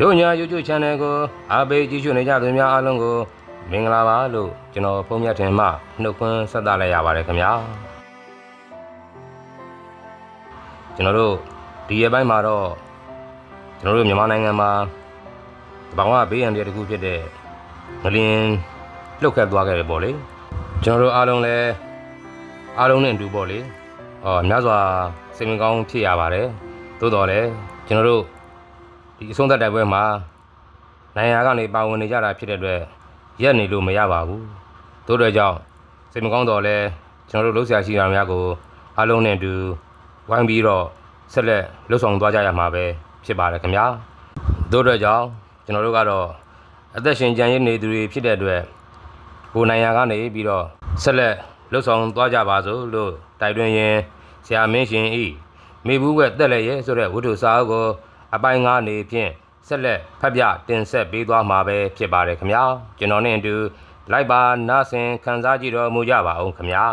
တို့ညာ YouTube Channel ကိုအားပေးကြည့်ရှုနေကြသူများအားလုံးကိုမင်္ဂလာပါလို့ကျွန်တော်ဖုန်းမြတ်ထင်မှနှုတ်ခွန်းဆက်သလိုက်ရပါတယ်ခင်ဗျာကျွန်တော်တို့ဒီရက်ပိုင်းမှာတော့ကျွန်တော်တို့မြန်မာနိုင်ငံမှာတဘာဝဘေးရန်တွေတစ်ခုဖြစ်တဲ့ငလျင်လှုပ်ခတ်သွားခဲ့တယ်ပေါ့လေကျွန်တော်တို့အားလုံးလည်းအားလုံးနဲ့အတူပေါ့လေအော်များစွာစိတ်ဝင်ကောင်းဖြစ်ရပါတယ်သို့တော်လည်းကျွန်တော်တို့ ဒီအဆုံးသက်တိုက်ပွဲမှာနိုင်ရာကနေပါဝင်နေကြတာဖြစ်တဲ့အတွက်ရက်နေလို့မရပါဘူး။တို့တွေကြောင့်စိတ်မကောင်းတော့လဲကျွန်တော်တို့လှုပ်ရှားရှိတာများကိုအားလုံးနဲ့အတူဝိုင်းပြီးတော့ဆက်လက်လှုပ်ဆောင်သွားကြရမှာပဲဖြစ်ပါတယ်ခင်ဗျာ။တို့တွေကြောင့်ကျွန်တော်တို့ကတော့အသက်ရှင်ကြံရည်နေသူတွေဖြစ်တဲ့အတွက်ကိုယ်နိုင်ရာကနေပြီးတော့ဆက်လက်လှုပ်ဆောင်သွားကြပါစို့လို့တိုက်တွန်းရင်းဆရာမင်းရှင်ဤမိဘူးကတက်လက်ရဲဆိုတဲ့ဝတ္ထုစာအုပ်ကို အပိုင်းငါးနေဖြင့်ဆက်လက်ဖတ်ပြတင်ဆက်ပေးသွားမှာပဲဖြစ်ပါတယ်ခင်ဗျာကျွန်တော်နဲ့အတူလိုက်ပါနားဆင်ခံစားကြည့်တော်မူကြပါအောင်ခင်ဗျာ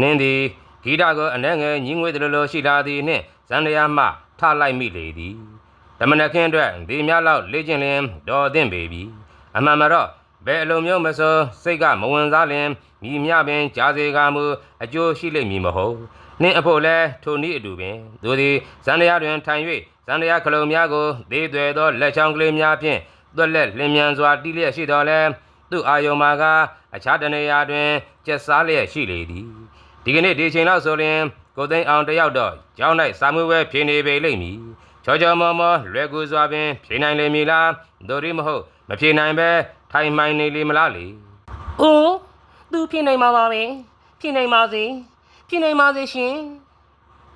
နင်းသည်ဂီတကိုအနှဲငယ်ညီငွေတလလိုရှိလာသည်နှင့်ဇန်တရားမှထလိုက်မိလေသည်ဓမ္မနခင်အတွက်ဒီများလောက်လေ့ကျင့်လင်တော်သင့်ပေပြီအမှန်မှာတော့ဘယ်အလုံးမျိုးမဆိုစိတ်ကမဝင်စားလင်မြည်မြပင်ကြားစေကမူအကျိုးရှိလိမ့်မည်မဟုတ်နှင့်အဖို့လဲထိုနည်းအတူပင်သူသည်ဇန်တရားတွင်ထိုင်၍ ဇန်တရားခလုံးများကိုဒေးသွဲသောလက်ချောင်းကလေးများဖြင့်သွက်လက်လင်းမြန်စွာတီးလျက်ရှိတော်လဲသူအာယုံမာကအခြားတနေရာတွင်ကျက်စားလျက်ရှိလေသည်ဒီကနေ့ဒီချိန်လောက်ဆိုရင်ကိုသိန်းအောင်တယောက်တော့ကျောင်း၌စာမွေးပွဲဖြေနေပေလိမ့်မည်ချောချောမောမောလွယ်ကူစွာပင်ဖြေနိုင်လိမ့်မည်လားတို့ရီမဟုတ်မဖြေနိုင်ပဲထိုင်မှိုင်နေလေမလားလေ။အိုးသူဖြစ်နိုင်မှာပါပဲ။ဖြစ်နိုင်ပါစေ။ဖြစ်နိုင်ပါစေရှင်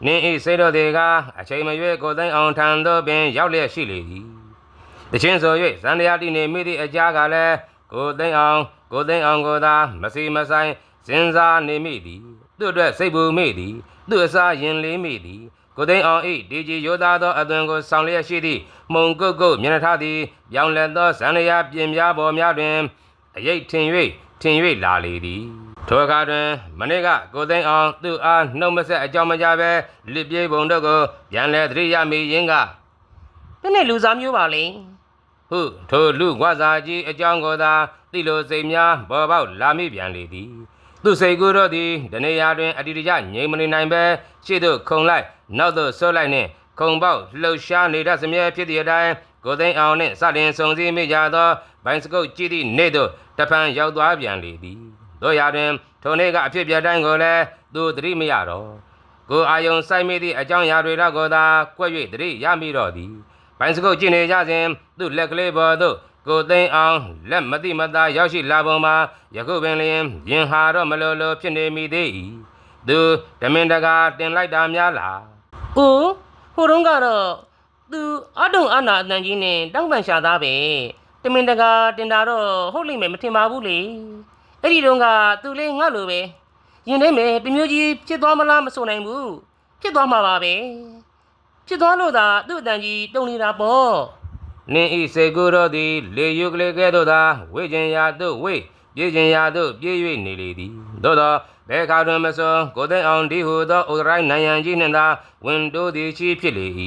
နင်းဤစိတ်တော်တွေကအချိန်မရွေးကိုသိန်းအောင်ထံသို့ပင်ရောက်လျက်ရှိလေသည်တချင်းဆို၍ဇန်တရားတိနေမိသည့်အကြားကလည်းကိုသိန်းအောင်ကိုသိန်းအောင်ကိုသာမစီမဆိုင်စဉ်းစားနေမိသည်သူ့အတွက်စိတ်ပူမိသည်သူ့အစားရင်လေးမိသည်ကိုသိန်းအောင်ဤဒီကြီးရိုသားသောအသွင်ကိုဆောင်လျက်ရှိသည့်မှုံကုတ်ကုတ်မျက်နှာထားသည်ပြောင်းလဲသောဇန်တရားပြင်ပြပေါ်များတွင်အရေးထင်၍ထင်၍လာလေသည် ထိုအခါတွင်မနေ့ကကိုသိန်းအောင်သူ့အားနှုတ်မဆက်အကြောင်းမကြဘဲလစ်ပြေးပုံတို့ကိုပြန်လဲသတိရမိရင်းက။ဘယ်နဲ့လူစားမျိုးပါလဲဟုထိုလူဝါစာကြီးအကြောင်းကိုသာသိလိုစိတ်များပေါ်ပေါက်လာမိပြန်လေသည် သူစိတ်ကူးတို့သည်တနေရာတွင်အတ္တိတကျငြိမ်မနေနိုင်ပဲရှေ့သို့ခုံလိုက်နောက်သို့ဆွလိုက်နှင့်ခုံပေါက်လှုပ်ရှားနေတတ်စမြဲဖြစ်သည့်အတိုင်းကိုသိန်းအောင်နှင့်စတင်ဆုံစည်းမိကြသောဘိုင်စကုတ်ကြည့်သည့်နေ့သို့တဖန်ရောက်သွားပြန်လေသည် တို့ရာတွင်ထိုနေ့ကအဖြစ်ပြတိုင်းကိုလည်းသူသတိမရတော့ကိုအာယုံစိုက်မိသည့်အကြောင်းအရာတွေတော့ကိုသာကွက်၍သတိရမိတော့သည်ဘိုင်စကုတ်ကြည့်နေကြစဉ်သူ့လက်ကလေးပေါ်သို့ကိုသိန်းအောင်လက်မတိမသားရောက်ရှိလာပုံမှာယခုပင်လျင်ရင်ဟာတော့မလိုလိုဖြစ်နေမိသေး၏သူဓမင်တကာတင်လိုက်တာများလား။အိုးဟိုတုန်းကတော့သူအတုံအနာအတန်ကြီးနဲ့တောင်းပန်ရှာသားပဲ။တမင်တကာတင်တာတော့ဟုတ်လိမ့်မယ်မထင်ပါဘူးလေ။ အဲ့ဒီတုန်းကသူလေးငါ့လိုပဲ။ရင်ထဲမှာတမျိုးကြီးဖြစ်သွားမလားမဆိုနိုင်ဘူး။ဖြစ်သွားမှာပါပဲ။ဖြစ်သွားလို့သာသူ့အတန်ကြီးတုံနေတာပေါ့နင်းဤစေကူတော်သည် လေယုကလေးကဲ့သို့သာဝိကျင်ရာသို့ဝိပြေးကျင်ရာသို့ပြေး၍နေလေသည်သို့သောဘယ်ခါတွင်မစောကိုသိန်းအောင်ဒီဟုသောဥဒရိုင်းနိုင်ရန်ကြီးနှင့်သာဝင်တိုးသည်ချီဖြစ်လေ၏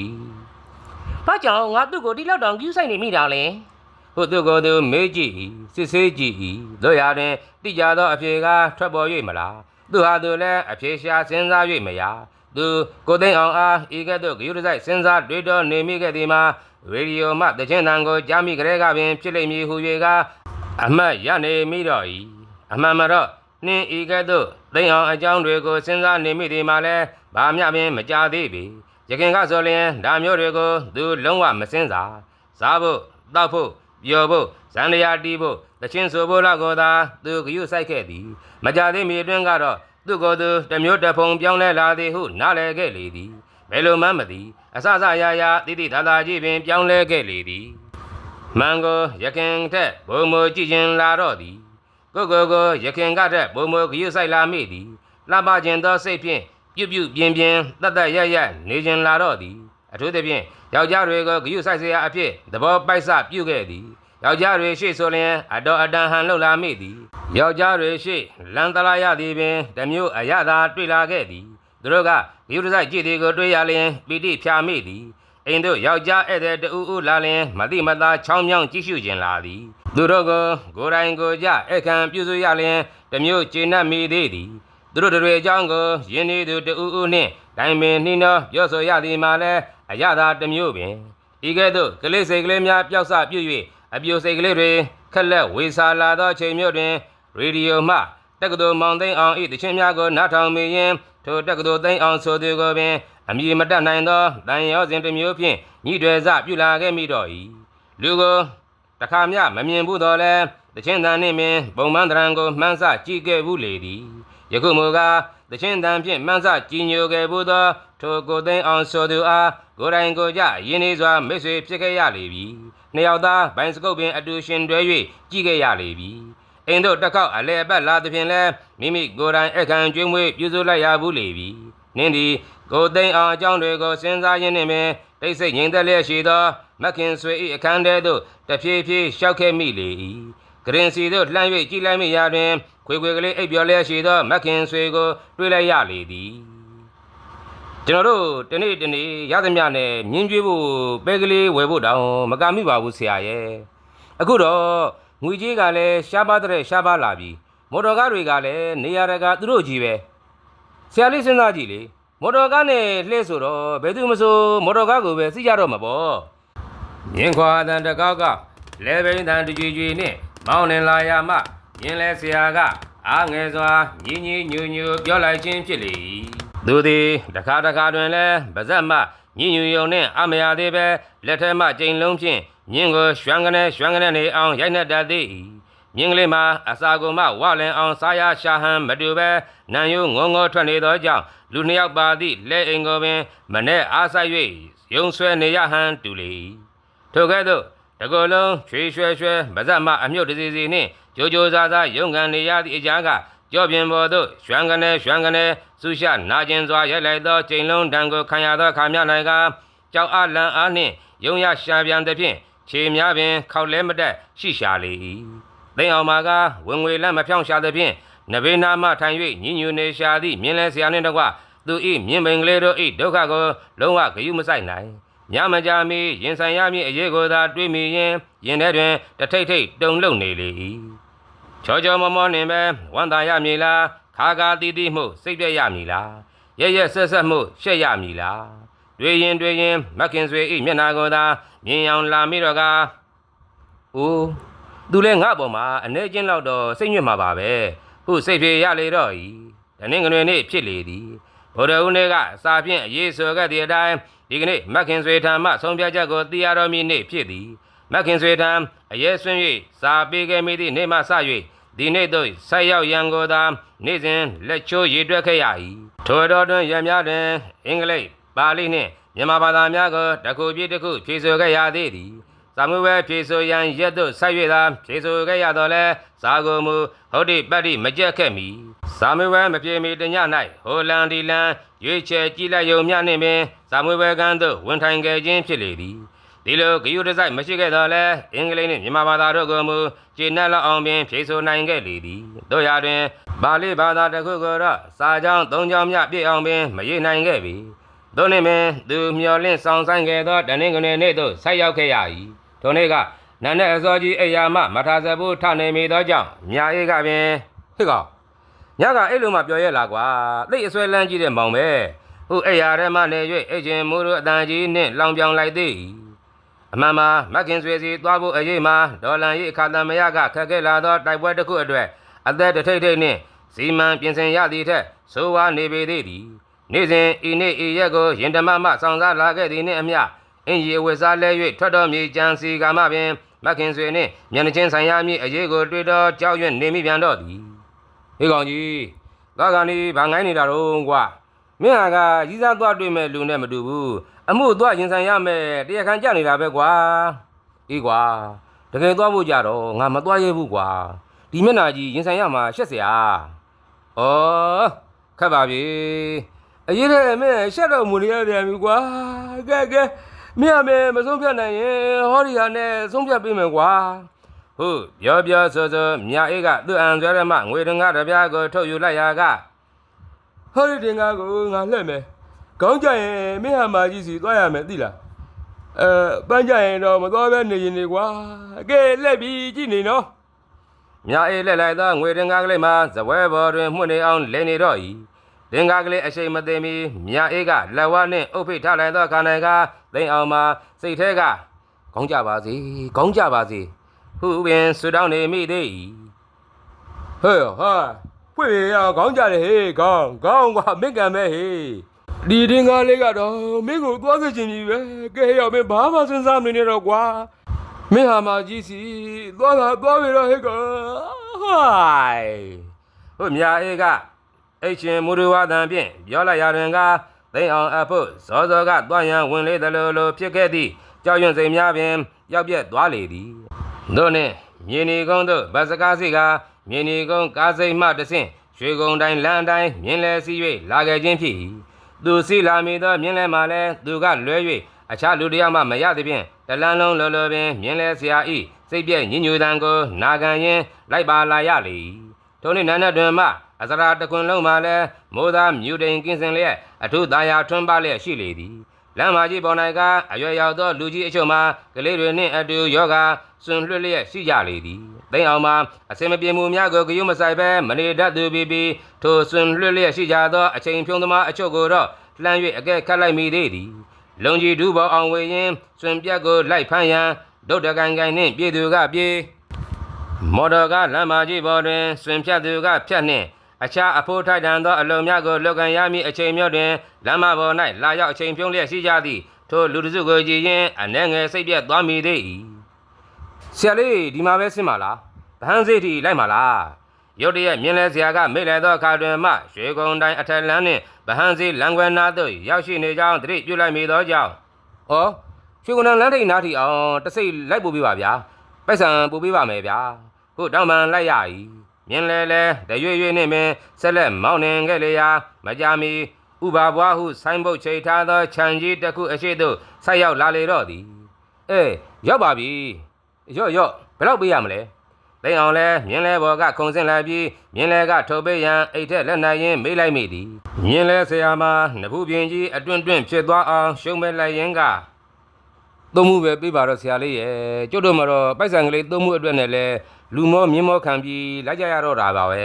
။ဘာကြောင့်ငါသူ့ကိုဒီလောက်တောင်ကျူးဆိုင်နေမိတာလဲ။ ဟုသူကိုယ်သူမေးကြည့်၏စစ်ဆေးကြည့်၏တို့ရာတွင်တိကျသောအဖြေကထွက်ပေါ်၍မလားသူဟာသူလည်းအဖြေရှာစဉ်းစား၍မရသူကိုသိန်းအောင်အားဤကဲ့သို့ဂယုတစိုက်စဉ်းစားတွေးတောနေမိခဲ့သည်မှာရေဒီယိုမှတခြင်းတန်ကိုကြားမိကြတဲ့ကပင်ဖြစ်လိမ့်မည်ဟု၍ကအမှတ်ရနေမိတော့၏အမှန်မှာတော့နှင်းဤကဲ့သို့သိန်းအောင်အကြောင်းတွေကိုစဉ်းစားနေမိသည်မှာလည်းဘာမျှပင်မကြသေးပေရခင်ကဆိုလျင်ဒါမျိုးတွေကိုသူလုံးဝမစင်စားစားဖို့တောက်ဖို့ ပျော်ဖို့ဇန်တရားတီးဖို့တချင်းဆိုဖို့လောက်ကိုသာသူဂယုစိုက်ခဲ့သည်မကြသေးမီအတွင်းကတော့သူကိုယ်သူတစ်မျိုးတစ်ဖုံပြောင်းလဲလာသည်ဟုနားလည်ခဲ့လေသည်ဘယ်လိုမှမသိအစစရာရာတိတိသာသာကြီးပင်ပြောင်းလဲခဲ့လေသည်မန်ကိုရခင်ထက်ဘုံမကြည့်ခြင်းလာတော့သည်ကိုကိုကိုရခင်ကထက်ဘုံမဂယုစိုက်လာမိသည်လှပခြင်းသောစိတ်ဖြင့်ပြုတ်ပြုတ်ပြင်းပြင်းတတ်တတ်ရရနေခြင်းလာတော့သည် အထူးသဖြင့်ယောက်ျားတွေကိုဂယုစိုက်စရာအဖြစ်သဘောပိုက်စပြုခဲ့သည်ယောက်ျားတွေရှေ့ဆိုလျင်အတော်အတန်ဟန်လှုပ်လာမိသည်ယောက်ျားတွေရှေ့လန်တလာရသည်ပင်တမျိုးအရသာတွေ့လာခဲ့သည်သူတို့ကဂယုစိုက်ကြည့်သည်ကိုတွေ့ရလျင်ပီတိဖြာမိသည်အိမ်တို့ယောက်ျားဧည့်သည်တူဦးလာလျင်မတိမသားချောင်းမြောင်းကြည့်ရှုခြင်းလာသည်သူတို့ကိုကိုယ်တိုင်ကိုယ်ကြအခမ်းပြုစုရလျင်တမျိုးကျေနပ်မိသေးသည် သူတို့တွေအကြောင်းကိုယင်းနေသူတူဦးနှင့်တိုင်ပင်နှင်းသောပြောဆိုရသည်မှာလည်းအရသာတစ်မျိုးပင်ဤကဲ့သို့ကလေးစိတ်ကလေးများပျောက်စပြု၍အပြိုစိတ်ကလေးတွေခက်လက်ဝေစာလာသောချိန်မျိုးတွင်ရေဒီယိုမှတက္ကသိုလ်မောင်သိန်းအောင်၏တခြင်းများကိုနားထောင်မိရင်ထိုတက္ကသိုလ်သိန်းအောင်ဆိုသူကိုပင်အမည်မတတ်နိုင်သောတန်ရောစဉ်တစ်မျိုးဖြင့်ညှိတွယ်စပြုလာခဲ့မိတော့၏လူကိုတခါမျှမမြင်ဘူးတော့လဲတချင်းတန်နှင့်ပင်ပုံမှန်တရံကိုမှန်းဆကြည့်ခဲ့ဘူးလေသည် ယခုမူကားတချင်းတန်ဖြင့်မှန်းဆကြည်ညိုခဲ့ဘူးသောထိုကိုသိန်းအောင်ဆိုသူအားကိုယ်တိုင်ကိုယ်ကြရင်းနှီးစွာမိတ်ဆွေဖြစ်ခဲ့ရလေပြီနှစ်ယောက်သားဘိုင်စကုတ်ပင်အတူရှင်တွဲ၍ကြည့်ခဲ့ရလေပြီအိမ်တို့တစ်ခေါက်အလဲအပတ်လာသဖြင့်လဲမိမိကိုယ်တိုင်အခမ်းကျွေးမွေးပြုစုလိုက်ရဘူးလေပြီနင်းသည်ကိုသိန်းအောင်အကြောင်းတွေကိုစဉ်းစားရင်းနှင့်ပင်တိတ်ဆိတ်ငြိမ်သက်လျက်ရှိသောမခင်ဆွေ၏အခန်းထဲသို့တဖြည်းဖြည်းရှောက်ခဲ့မိလေ၏ ဂရင်စီသို့လှမ်း၍ကြည့်လိုက်မိရာတွင်ခွေခွေကလေးအိပ်ပျော်လျက်ရှိသောမခင်ဆွေကိုတွေ့လိုက်ရလေသည်ကျွန်တော်တို့တနေ့တနေ့ရသမျှနဲ့မြင်းကျွေးဖို့ပဲကလေးဝယ်ဖို့တောင်မကမိပါဘူးဆရာရဲ့အခုတော့ငွေကြီးကလည်းရှားပါတဲ့ရှားပါလာပြီမော်တော်ကားတွေကလည်းနေရာတကာသူတို့ကြီးပဲဆရာလေးစဉ်းစားကြည့်လေမော်တော်ကားနဲ့လှည့်ဆိုတော့ဘယ်သူမဆိုမော်တော်ကားကိုပဲစီးကြတော့မှာပေါ့မြင်းခွာတန်တကောက်ကလဲဘိန်းတန်တကြွကြွနဲ့ မောင်းနေလာရမှမြင်းလဲဆရာက အားငယ်စွာညီညီညူညူပြောလိုက်ခြင်းဖြစ်လေ၏သူသည်တခါတခါတွင်လဲပါဇက်မှညညူယုံနဲ့အမရသေးပဲလက်ထက်မှကြိမ်လုံးဖြင့်မြင်းကိုရွှမ်းကနေရွှမ်းကနေနေအောင်ရိုက်နှက်တတ်သည်၏မြင်းကလေးမှာအစာကုန်မှဝလင်အောင်စားရရှာဟန်မတူပဲနံယိုငုံငေါထွက်နေသောကြောင့်လူနှစ်ယောက်ပါသည့်လက်အိမ်ကိုပင် မနဲ့အားဆိုင်၍ယုံဆွဲနေရဟန်တူလေ၏ထိုကဲ့သို့ တကောလုံးချွေရွှဲရွှဲမဇတ်မအမြုပ်တစီစီနှင့်ကြိုးကြိုးစားစားရုန်းကန်နေရသည့်အကြားကကြော့ပြင်ပေါ်သို့ရွှမ်းကနေရွှမ်းကနေဆူရှနာကျင်စွာရိုက်လိုက်သောချိန်လုံးတံကိုခံရသောခါမြ၌ကကြောက်အားလန့်အားနှင့်ယုံရရှာပြန်သဖြင့်ခြေများပင်ခောက်လဲမတက်ရှိရှာလေ၏သိအောင်မာကဝင်ငွေလက်မဖြောင်းရှာသဖြင့်နဘေနာမထိုင်၍ညင်ညူနေရှာသည့်မြင်းလဲဆရာနှင့်တကွသူ၏မြင်းပင်ကလေးတို့၏ဒုက္ခကိုလုံးဝဂယုမဆိုင်နိုင် ညမကြမီရင်ဆိုင်ရမည်အရေးကိုသာတွေးမိရင်ရင်ထဲတွင်တထိတ်ထိတ်တုန်လှုပ်နေလေ၏ချောချောမောမောနှင့်ပဲဝမ်းသာရမည်လားခါခါတီးတီးမှုစိတ်ပြည့်ရမည်လားရရက်ဆက်ဆက်မှုရှက်ရမည်လားတွေ့ရင်တွေ့ရင်မခင်ဆွေ၏မျက်နာကိုသာမြင်အောင်လာမိတော့ကအိုးသူလဲငါ့ပေါ်မှာအနေချင်းလောက်တော့စိတ်ညွတ်မှာပါပဲခုစိတ်ပြေရလေတော့ဤတနင်္ဂနွေနေ့ဖြစ်လေသည် ဗုဒ္ဓဦးနေ့ကစာဖြင့်အရေးဆိုခဲ့သည့်အတိုင်းဒီကနေ့မက်ခင်ဆွေထံမှဆုံးဖြတ်ချက်ကိုသိရတော်မူနေ့ဖြစ်သည်မက်ခင်ဆွေထံအရေးဆွင့်၍စာပေးခဲ့မိသည့်နေ့မှစ၍ဒီနေ့သို့ဆက်ရောက်ရန်ကိုသာနေ့စဉ်လက်ချိုးရည်တွက်ခဲ့ရ၏ထိုတော်တွင်ရံများတွင်အင်္ဂလိပ်ပါဠိနှင့်မြန်မာဘာသာများကိုတစ်ခုပြည့်တစ်ခုဖြေဆိုခဲ့ရသေးသည်သာ မွေဝဲဖြေဆိုရန်ရက်သို့ဆက်၍သာဖြေဆိုခဲ့ရတော့လဲဇာကိုမူဟုတ်တိပတ်တိမကြက်ခဲ့မီသာမွေဝဲမပြေမီတည၌ဟိုလန်ဒီလန်ရွေးချယ်ကြည့်လိုက်ယုံမြနှင့်ပင်သာမွေဝဲကန်းသို့ဝန်ထိုင်ခဲ့ခြင်းဖြစ်လေသည်ဒီလိုဂယုတစိုက်မရှိခဲ့တော့လဲအင်္ဂလိပ်နှင့်မြန်မာဘာသာတို့ကိုမူကျေနပ်လောက်အောင်ပင်ဖြေဆိုနိုင်ခဲ့လေသည်တို့ရာတွင်ပါဠိဘာသာတစ်ခုကိုတော့စာကြောင်းသုံးကြောင်းမြပြည့်အောင်ပင်မရေးနိုင်ခဲ့ပြီတို့နှင့်ပင်သူမျော်လင့်ဆောင်ဆိုင်ခဲ့သောတနင်္ဂနွေနေ့သို့ဆက်ရောက်ခဲ့ရ၏ ထိုနေ့ကနန်းနဲ့အစောကြီးအိယာမမထာဇဘူးထနေမိသောကြောင့်မြာအေးကပင်ဟိကောင်ညကအဲ့လိုမှပြောရဲလားကွာသိအစွဲလန်းကြီးတဲ့မောင်ပဲဟိုအိယာထဲမှနေ၍အိတ်ချင်းမိုးတို့အတန်ကြီးနှင့်လောင်ပြောင်လိုက်သည်အမှန်မှာမခင်ဆွေစီသွားဖို့အရေးမှာဒေါ်လန်၏အခါတမယကခက်ခဲလာသောတိုက်ပွဲတစ်ခုအတွက်အသက်တစ်ထိတ်ထိတ်နှင့်စီမံပြင်ဆင်ရသည့်ထက်ဆိုးဝါးနေပေသေးသည်နေ့စဉ်ဤနေ့ဤရက်ကိုရင်ဓမ္မမှဆောင်စားလာခဲ့သည်နှင့်အမျှ အင်ကြီးအဝတ်စားလဲ၍ထွက်တော်မည်ကြံစီကာမပင်မခင်ဆွေနှင့်မျက်နှချင်းဆိုင်ရာမည်အရေးကိုတွေ့တော်ကြောက်ရွံ့နေမိပြန်တော့သည်ဟေးကောင်ကြီးသောကန်ဒီဘာငိုင်းနေတာတော့ကွာမင်းဟာကကြီးစားသွားတွေ့မဲ့လူနဲ့မတူဘူးအမှုသွားရင်ဆိုင်ရမယ်တရားခံကြနေတာပဲကွာအေးကွာတကယ်သွားဖို့ကြတော့ငါမသွားရဘူးကွာဒီမျက်နာကြီးရင်ဆိုင်ရမှာရှက်စရာဩခက်ပါပြီအရေးတဲ့မဲ့ရှက်တော့မူနေရတယ်မျိုးကွာကဲကဲ မင်းအမေမဆုံးဖြတ်နိုင်ရင်ဟောဒီဟာနဲ့ဆုံးဖြတ်ပေးမယ်ကွာဟုတ်ပြောပြောဆိုဆိုမြအေးကသူ့အံဆွဲရမှငွေတငါတစ်ပြားကိုထုတ်ယူလိုက်ရာကဟောဒီတင်ကားကိုငါလှည့်မယ်ကောင်းကြရင်မင်းဟာမကြီးစီသွားရမယ်သိလားအဲပန်းကြရင်တော့မသွားပဲနေရင်နေကွာကဲလက်ပြီးကြည့်နေနော်မြအေးလက်လိုက်သောငွေတင်ကားကလေးမှာဇပွဲဘော်တွင်မှုနေအောင်လင်းနေတော့၏ တင်ကားကလေးအရှိန်မသိမီမြအေးကလက်ဝါးနှင့်အုပ်ဖိတ်ထားလိုက်သောခန္ဓာကသိမ့်အောင်မှာစိတ်ထဲကကောင်းကြပါစေကောင်းကြပါစေဟုပင်ဆူတောင်းနေမိသေး၏ဟဲ့ဟာဖွင့်ရကောင်းကြတယ်ဟေးကောင်းကောင်းကမင်းကံပဲဟေးဒီတင်ကားလေးကတော့မင်းကိုသွားခဲ့ချင်ပြီပဲကဲရောက်မင်းဘာမှစဉ်းစားမနေနဲ့တော့ကွာမင်းဟာမကြီးစီသွားတာသွားပြီတော့ဟဲ့ကောဟိုင်ဟိုမြာအေးက အိတ်ချင်းမူရဝတန်ဖြင့်ပြောလိုက်ရတွင်ကသိအောင်အဖို့စောစောကသွားရန်ဝင်လေသလိုလိုဖြစ်ခဲ့သည့်ကြောက်ရွံ့စိမ်များပင်ရောက်ပြက်သွားလေသည်တို့နှင့်မြေနီကုန်းတို့ဗတ်စကားစီကမြေနီကုန်းကားစိမ်မှတဆင့်ရွှေကုန်းတိုင်းလမ်းတိုင်းမြင်းလဲစီ၍လာခဲ့ခြင်းဖြစ်၏သူစီလာမီသောမြင်းလဲမှလည်းသူကလွဲ၍အခြားလူတစ်ယောက်မှမရသဖြင့်တလန်းလုံးလော်လော်ပင်မြင်းလဲဆရာဤစိတ်ပြည့်ညညူတန်ကိုနာခံရင်းလိုက်ပါလာရလေ၏ ထိုနေ့နန်းနက်တွင်မှအစရာတခွင်လုံးမှလည်းမိုးသားမြူတိန်ကင်းစင်လျက်အထုသားယာထွန်းပါလျက်ရှိလေသည်လမ်းမကြီးပေါ်၌ကအရွယ်ရောက်သောလူကြီးအချို့မှကလေးတွေနှင့်အတူယောဂဆွန်လွှတ်လျက်ရှိကြလေသည်သိမ်းအောင်မှာအစင်မပြေမှုများကိုဂယုမဆိုင်ပဲမနေတတ်သူပြီးပြီးထိုဆွန်လွှတ်လျက်ရှိကြသောအချိန်ဖြုံးသမားအချို့ကိုတော့လှမ်း၍အကဲခတ်လိုက်မိသေးသည်လုံကြီးဒူးပေါ်အောင်ဝေရင်ဆွန်ပြက်ကိုလိုက်ဖမ်းရန်ဒုတ်တကန်ကန်နှင့်ပြည်သူကပြေး မော်တော်ကလမ်းမကြီးပေါ်တွင်ဆွင်ဖြတ်သူကဖြတ်နှင့်အခြားအဖို့ထိုက်တန်သောအလုံးများကိုလောက်ကန်ရမည့်အချိန်မျိုးတွင်လမ်းမပေါ်၌လာရောက်အချိန်ဖြုံးလျက်ရှိကြသည်ထိုလူတစ်စုကိုကြည်ရင်အနှဲငယ်စိတ်ပြတ်သွားမိသေး၏ဆရာလေးဒီမှာပဲဆင်းပါလားဗဟန်းစိတ်တီလိုက်ပါလားရုတ်တရက်မြင်လဲဆရာကမိတ်လဲသောအခါတွင်မှရွှေကုန်းတိုင်းအထက်လမ်းနှင့်ဗဟန်းစိလမ်းခွဲနာသို့ရောက်ရှိနေကြောင်းသတိပြုလိုက်မိသောကြောင့်ဩရွှေကုန်းတန်းလမ်းထိပ်နားထိအောင်တစ်စိတ်လိုက်ပို့ပေးပါဗျာပိုက်ဆံပို့ပေးပါမယ်ဗျာ ခုတောင်းပန်လိုက်ရ၏မြင်လဲလဲတရွေ့ရွေ့နှင့်ပင်ဆက်လက်မောင်းနှင်ခဲ့လေရာမကြာမီဥပါဘွားဟုဆိုင်းဘုတ်ချိတ်ထားသောခြံကြီးတစ်ခုအရှိသို့ဆိုက်ရောက်လာလေတော့သည်အေးရောက်ပါပြီရော့ရော့ဘယ်တော့ပေးရမလဲသိအောင်လဲမြင်လဲဘော်ကခုံစင်လိုက်ပြီးမြင်လဲကထုတ်ပေးရန်အိတ်ထက်လက်နိုင်ရင်မေးလိုက်မိသည်မြင်လဲဆရာမနဖူးပြင်းကြီးအတွန့်တွန့်ဖြစ်သွားအောင်ရှုံးမဲ့လိုက်ရင်ကသုံးမှုပဲပေးပါတော့ဆရာလေးရဲ့ကျုပ်တို့မှာတော့ပိုက်ဆံကလေးသုံးမှုအတွက်နဲ့လဲ လူမောမြင်းမောခံပြီးလိုက်ကြရတော့တာပါပဲ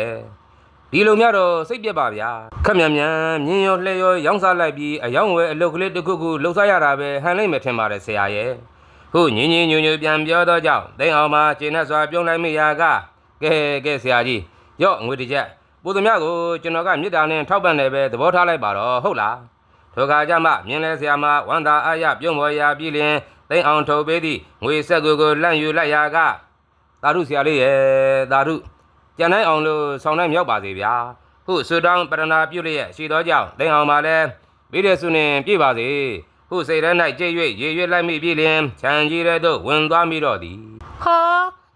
ဒီလိုများတော့စိတ်ပြက်ပါဗျာခက်မြန်မြန်မြင်းရောလှဲရောရောင်းစားလိုက်ပြီးအယောင်ဝဲအလုတ်ကလေးတစ်ခုခုလှုပ်ရှားရတာပဲဟန်လိုက်မယ်ထင်ပါတယ်ဆရာရဲ့ဟုတ်ညင်ညင်ညွညွပြန်ပြောတော့ကြောင့်တိန်အောင်မှာကျင်းနဲ့စွာပြုံးလိုက်မိရာကကဲကဲဆရာကြီးရော့ငွေတစ်ချက်ပိုသူများကိုကျွန်တော်ကမြစ်တာနဲ့ထောက်ပံ့တယ်ပဲသဘောထားလိုက်ပါတော့ဟုတ်လားထိုခါကျမှမြင်းလဲဆရာမဝန္တာအားရပြုံးပေါ်ရာပြည်လျင်သိမ့်အောင်ထုတ်ပေးသည့်ငွေဆက်ကိုကိုလန့်ယူလိုက်ရာက သာဓုဆရာလေးရဲ့သာဓုကြံနိုင်အောင်လို့ဆောင်နိုင်မြောက်ပါစေဗျာဟုဆူတောင်းပရဏာပြုလျက်ရှိသောကြောင့်သိမ့်အောင်ပါလဲပြီးတဲ့ဆုနှင့်ပြည့်ပါစေဟုစိတ်ထဲ၌ကြိတ်၍ရေရွတ်လိုက်မိပြည်လျင်ခြံကြီးထဲသို့ဝင်သွားမိတော့သည်ဟာ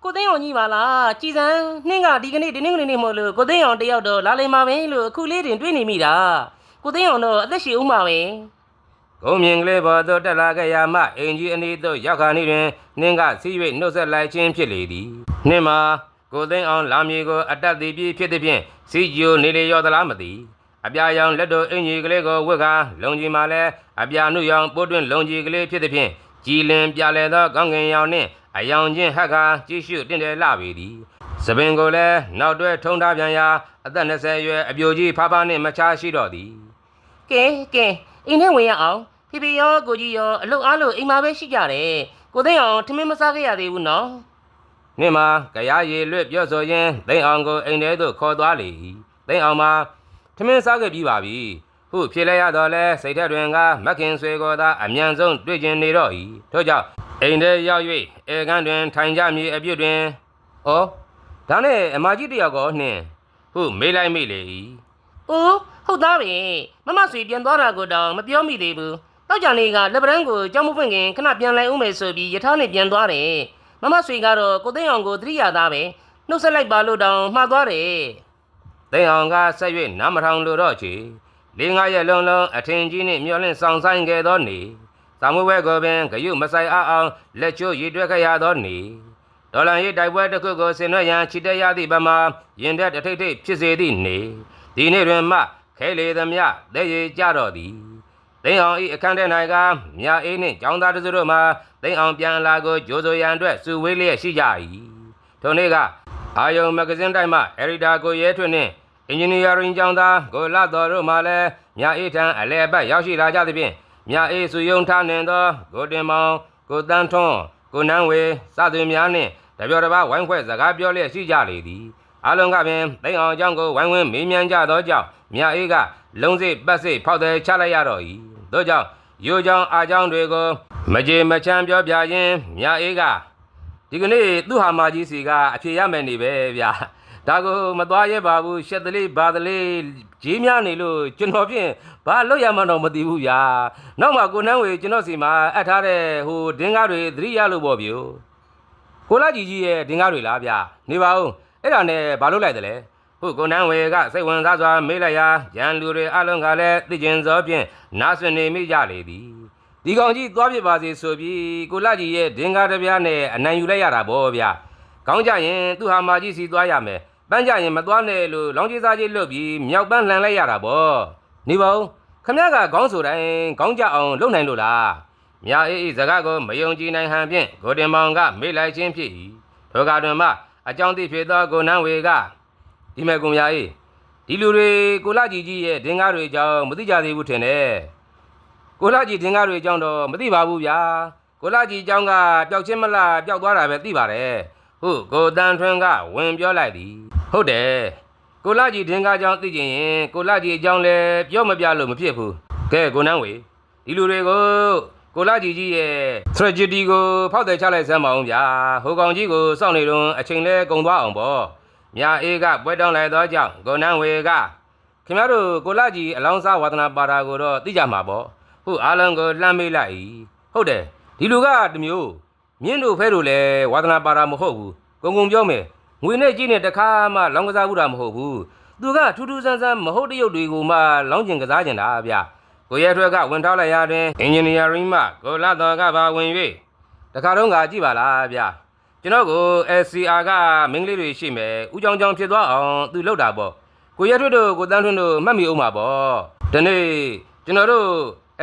ကိုသိန်းအောင်ကြီးပါလားကြည်စံနှင်းကဒီကနေ့ဒီနေ့ကနေ့မို့လို့ကိုသိန်းအောင်တယောက်တော့လာလိမ့်မှာပဲလို့အခုလေးတင်တွေ့နေမိတာကိုသိန်းအောင်တော့အသက်ရှည်ဦးမှာပဲ ကုန်းမြင်ကလေးပေါ်သို့တက်လာခဲ့ရာမှအင်ကြီးအနီးသို့ရောက်ခါနေတွင်နှင်းကစီး၍နှုတ်ဆက်လိုက်ခြင်းဖြစ်လေသည်နှင်းမှာကိုသိန်းအောင်လာမည်ကိုအတက်သည်ပြီးဖြစ်သည်ဖြင့်စီဂျီယိုနေလေရောသလားမသိအပြာရောင်လက်တော်အင်ကြီးကလေးကိုဝတ်ကာလုံကြီးမှလည်းအပြာနုရောင်ပိုးတွင်းလုံကြီးကလေးဖြစ်သည်ဖြင့်ကြည်လင်ပြလဲသောကောင်းကင်ရောင်နှင့်အယောင်ချင်းဟက်ကာကြည့်ရှုတင့်တယ်လှပေသည်သပင်ကိုလည်းနောက်တွဲထုံထားပြန်ရာအသက်20အရွယ်အပြိုကြီးဖားဖားနှင့်မချားရှိတော့သည်ကဲကဲ အိမ်ထဲဝင်ရအောင်ဖေဖေရောကိုကြီးရောအလုပ်အားလို့အိမ်မှာပဲရှိကြတယ်ကိုသိန်းအောင်ထမင်းမစားခဲ့ရသေးဘူးနော်နှင်းမှာကြားရည်လွတ်ပြော့ဆိုရင်းသိမ့်အောင်ကိုအိမ်ထဲသို့ခေါ်သွားလေ၏သိမ့်အောင်မှာထမင်းစားခဲ့ပြီးပါပြီဟုဖြစ်လဲရတော့လဲစိတ်ထက်တွင်ကမက်ခင်ဆွေကိုသာအမြန်ဆုံးတွေ့ကျင်နေတော့၏ထို့ကြောင့်အိမ်ထဲရောက်၍အေကန်းတွင် ထိုင်ကြမည်အပြုတ်တွင်ဩဒါနဲ့အမကြီးတယောက်ကောနှင်းဟုမေးလိုက်မိလေ၏။ အိုးဟုတ်သားပဲ။မမဆွေပြန်သွားတာကိုတော့မပြောမိသေးဘူး။တောက်ကြံလေးကလက်ပရန်ကိုကြောင်းမဖွင့်ခင်ခဏပြန်လိုက်ဦးမယ်ဆိုပြီးယထာနဲ့ပြန်သွားတယ်။မမဆွေကတော့ကိုသိန်းအောင်ကိုသတိရသားပဲ။နှုတ်ဆက်လိုက်ပါလို့တောင်မှားသွားတယ်သိမ့်အောင်ကဆက်၍နားမထောင်လိုတော့ချေလေးငါရဲ့လုံးလုံးအထင်ကြီးနှင့်မျောလင့်ဆောင်ဆိုင်ခဲ့သောနေသာမွေးဘဲကိုပင်ဂယုမဆိုင်အအောင်လက်ချိုးရည်တွက်ခဲ့ရသောနေဒေါ်လာရေးတိုက်ပွဲတစ်ခုကိုဆင်နွှဲရန်ချီတက်ရသည့်ဗမာရင်တဲ့တထိတ်ထိတ်ဖြစ်စေသည့်နေ ဒီနေ့တွင်မှခဲလေသမျှလက်ရည်ကြတော့သည်သိန်းအောင်ဤအခန်းထဲ၌ကမြအေးနှင့်ចောင်းသားတို့တို့မှသိန်းအောင်ပြန်လာကိုကြိုးဆိုရန်အတွက်စုဝေးလျက်ရှိကြ၏ထိုနေ့ကအာယုံမဂ္ဂဇင်းတိုင်းမှအရီဒါကိုရဲထွန်းနှင့်အင်ဂျင်နီယာရင်ကျောင်းသားကိုလာတော်တို့မှလည်းမြအေးထံအလဲအပတ်ရောက်ရှိလာကြသဖြင့်မြအေးစုယုံထားနေသောကိုတင်မောင်ကိုတန်းထွန်းကိုနန်းဝေစသည်များနှင့်တပြောတစ်ပါးဝိုင်းခွဲစကားပြောလျက်ရှိကြလေသည် အလုံးကပင်သိန်းအောင်အကြောင်းကိုဝိုင်းဝန်းမေးမြန်းကြသောကြောင့်မြအေးကလုံးစိပတ်စိဖောက်သည်ချလိုက်ရတော့၏တို့ကြောင့်ရိုးကြောင်အားကြောင်းတွေကိုမကြေမချမ်းပြောပြရင်းမြအေးကဒီကနေ့သူ့ဟာမကြီးစီကအဖြေရမယ်နေပဲဗျာဒါကိုမသွားရဲပါဘူးရှက်တလေးဘာတလေးကြီးများနေလို့ကျွန်တော်ဖြင့်ဘာလို့ရမှန်းတော့မသိဘူးဗျာနောက်မှကိုနန်းဝေကျွန်တော်စီမှာအပ်ထားတဲ့ဟိုဒင်းကားတွေသတိရလို့ပေါ့ဗျိုကိုလာကြီးကြီးရဲ့ဒင်ကားတွေလားဗျာနေပါဦး အဲ့ဒါနဲ့ဘာလို့လိုက်တယ်လဲဟုတ်ကိုနန်းဝေကစိတ်ဝင်စားစွာမေးလိုက်ရာရန်လူတွေအလုံးကလည်းသိကျင်သောဖြင့်နားဆွနေမိကြလေသည်ဒီကောင်ကြီးသွားပြပါစေဆိုပြီးကိုလာကြီးရဲ့ဒင်ကားတစ်ပြားနဲ့အနံယူလိုက်ရတာဗောဗျာကောင်းကြရင်သူ့ဟာမာကြီးစီသွားရမယ်ပန်းကြရင်မသွားနဲ့လို့လောင်းကြီးစားကြီးလွတ်ပြီးမြောက်ပန်းလှန်လိုက်ရတာဗောနေပါဦးခမရကခေါင်းဆိုတိုင်းခေါင်းကြအောင်လုပ်နိုင်လို့လားမြာအေးဤစကားကိုမယုံကြည်နိုင်ဟန်ဖြင့်ကိုတင်မောင်ကမေးလိုက်ခြင်းဖြစ်၏ထိုကတွင်မှ အကြောင်းသိဖြစ်သောကိုနန်းဝေကဒီမဲ့ကွန်မြာအေးဒီလူတွေကိုလာကြီးကြီးရဲ့ဒင်္ဂါတွေအကြောင်းမသိကြသေးဘူးထင်တယ်ကိုလာကြီးဒင်္ဂါတွေအကြောင်းတော့မသိပါဘူးဗျာကိုလာကြီးအကြောင်းကပျောက်ချင်းမလားပျောက်သွားတာပဲသိပါတယ်ဟုတ်ကိုတန်ထွန်းကဝင်ပြောလိုက်သည်ဟုတ်တယ်ကိုလာကြီးဒင်္ဂါအကြောင်းသိချင်ရင်ကိုလာကြီးအကြောင်းလည်းပြောမပြလို့မဖြစ်ဘူးကဲကိုနန်းဝေဒီလူတွေကို ကိုလာကြီးကြီးရဲ့ tragedy ကိုဖောက်တယ်ချလိုက်စမ်းပါအောင်ဗျာဟိုကောင်ကြီးကိုစောင့်နေတော့အချိန်လဲကုန်သွားအောင်ပေါ့မြာအေးကပွဲတောင်းလိုက်သောကြောင့်ကိုနန်းဝေကခင်ဗျားတို့ကိုလာကြီးအလောင်းစားဝါသနာပါတာကိုတော့သိကြမှာပေါ့ဟုတ်အားလုံးကိုလှမ်းမေးလိုက်၏ဟုတ်တယ်ဒီလူကတမျိုးမြင်းတို့ဖဲတို့လည်းဝါသနာပါတာမဟုတ်ဘူးဂုံဂုံပြောမယ်ငွေနဲ့ကြီးနဲ့တခါမှလောင်းကစားဘူးတာမဟုတ်ဘူးသူကထူးထူးဆန်းဆန်းမဟုတ်တရုပ်တွေကိုမှလောင်းကျင်ကစားကျင်တာဗျာ ကိုရဲထွက်ကဝင်ထောက်လိုက်ရတဲ့အင်ဂျင်နီယာရင်းမှကိုလာတော်ကပါဝင်၍တခါတော့ငါကြည့်ပါလားဗျာကျွန်တော်ကို SCR ကမင်းကလေးတွေရှိမယ်ဦးကြောင်ကြောင်ဖြစ်သွားအောင်သူလှုပ်တာပေါ့ကိုရဲထွတ်တို့ကိုတန်းထွန်းတို့မှတ်မိအောင်ပါပေါ့ဒီနေ့ကျွန်တော်တို့